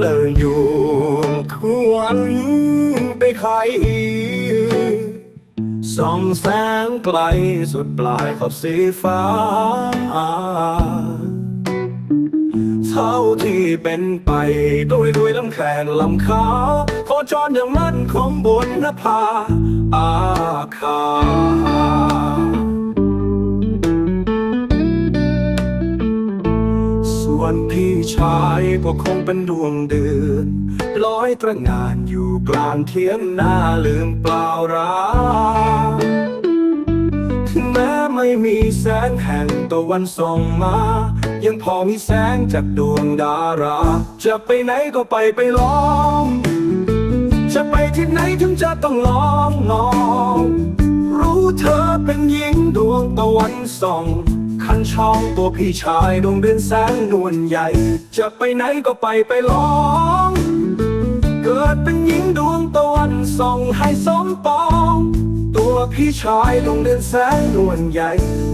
เลยอยู่ควันไปใครส่องแสงไกลสุดปลายขอบสีฟ้า เท่าที่เป็นไปโดยด้วยลำแขนลำขาโคจรอย่างมั่นคงบนนภาอาคา วนพี่ชายก็คงเป็นดวงเดือนลอยตระงานอยู่กลางเทียงหน้าลืมเปล่ารักถึงแม้ไม่มีแสงแห่งตะวันส่องมา ยังพอมีแสงจากดวงดารา จะไปไหนก็ไปไปลอง จะไปที่ไหนถึงจะต้องลองลอง รู้เธอเป็นหญิงดวงตะวันส่องันช่องตัวพี่ชายดวงเดือนแสงนวลใหญ่ จะไปไหนก็ไปไปลอง เกิดเป็นหญิงดวงตะวันส่องให้สมปอง ตัวพี่ชายดวงเดือนแสงนวลใหญ่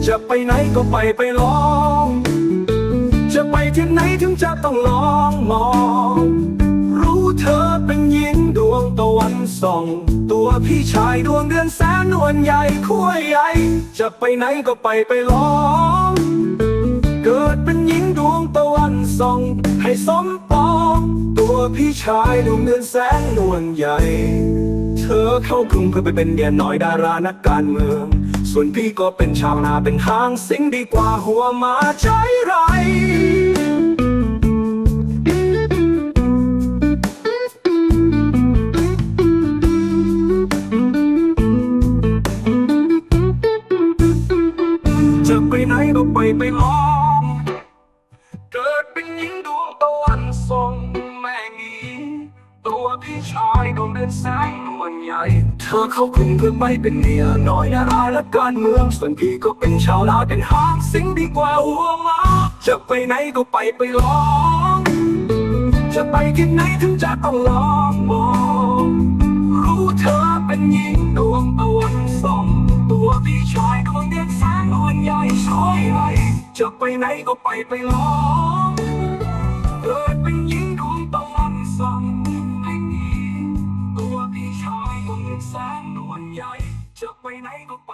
จะไปไหนก็ไปไปลอง จะไปที่ไหนถึงจะต้องลองมอง รู้เธอเป็นหญิงดวงตะวันส่องตัวพี่ชายดวงเดือนแสนนวลใหญ่ขั้วใหญ่ จะไปไหนก็ไปไปลอง วันส่องให้สมปอง ตัวพี่ชายดวงเดือนแสนนวลใหญ่ เธอเข้ากรุงเพื่อไปเป็นเดียน้อยดารานักการเมือง ส่วนพี่ก็เป็นชาวนาเป็นหางสิงดีกว่าหัวหมาใจไรจะไปไหนก็ไปไปลอง เป็นหญิงดวงตะวันส่องแม่งีตัวพี่ชายดวงเดือนแสงนวลใหญ่ เธอเข้ากรุงเพื่อไม่เป็นเมียน้อยนาราและการเมือง ส่วนพี่ก็เป็นชาวนาเป็นหางสิงดีกว่าหัวมาจะไปไหนก็ไปไปลอง จะไปที่ไหนถึงจะต้องลองมอง รู้เธอเป็นหญิงดวงตะวันส่องตัวพี่ชายดวงเดือนแสงนวลใหญ่ช่วยไรจะไปไหนก็ไปไปลอง ไ你นก็ป